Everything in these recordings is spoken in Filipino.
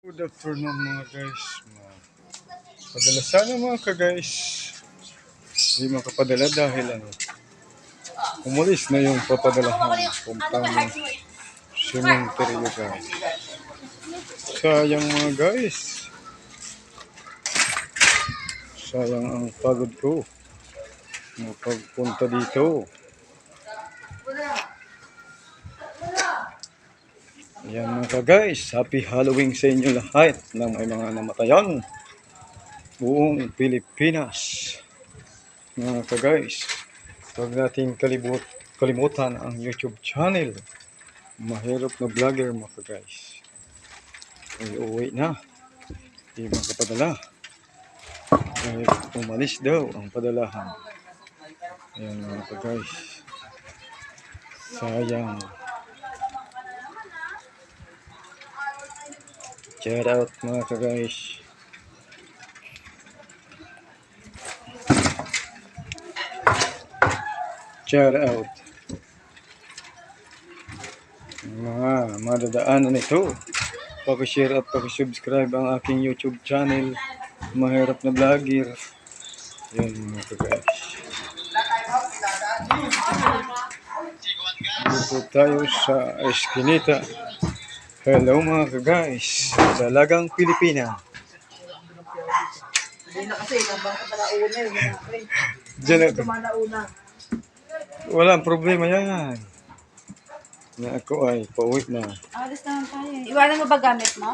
Good afternoon mga guys. Padala sana mga ka-guys. Hindi makapadala dahil ano. Umalis na yung papadalahan. Puntang cemetery guys. Sayang mga guys. Sayang ang pagod ko. Mapagpunta dito. Ayan mga guys, happy Halloween sa inyo lahat na may mga namatayan. Buong Pilipinas. Mga guys, huwag natin kalibut, kalimutan ang YouTube channel. Mahirap na vlogger mga guys. Ay uwi na. Hindi makapadala. Dahil umalis daw ang padalahan. Ayan mga guys. Sayang. Shout out mga ka-guys. Shout out. Mga madadaanan ito. Pakishare at pakisubscribe ang aking YouTube channel. Mahirap na vlogger. Yan mga ka-guys. Dito tayo sa Eskinita. Hello mga ka-guys. Dalagang Pilipina. Hindi na kasi, nabang ka pala una yun. Diyan ako. Walang problema yan. Na ako ay pauwi na. Alis naman tayo. eh. Iwanan mo ba gamit mo?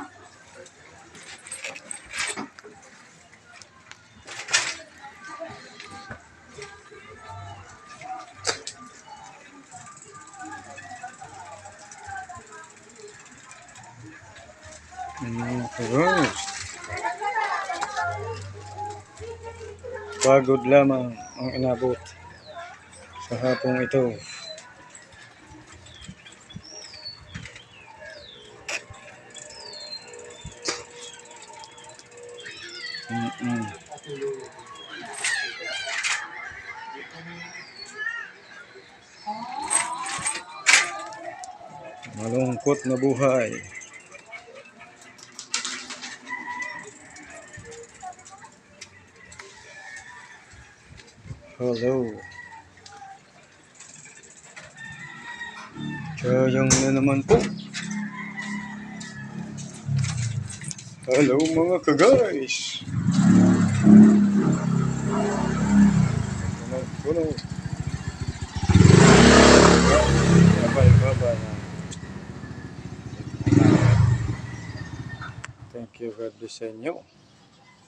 Mm, guys. Pagod lamang ang inabot sa hapong ito. Mm-mm. Malungkot na buhay. Hello. Sayang na naman po. Hello mga ka-guys. Na. Thank you God bless sa inyo.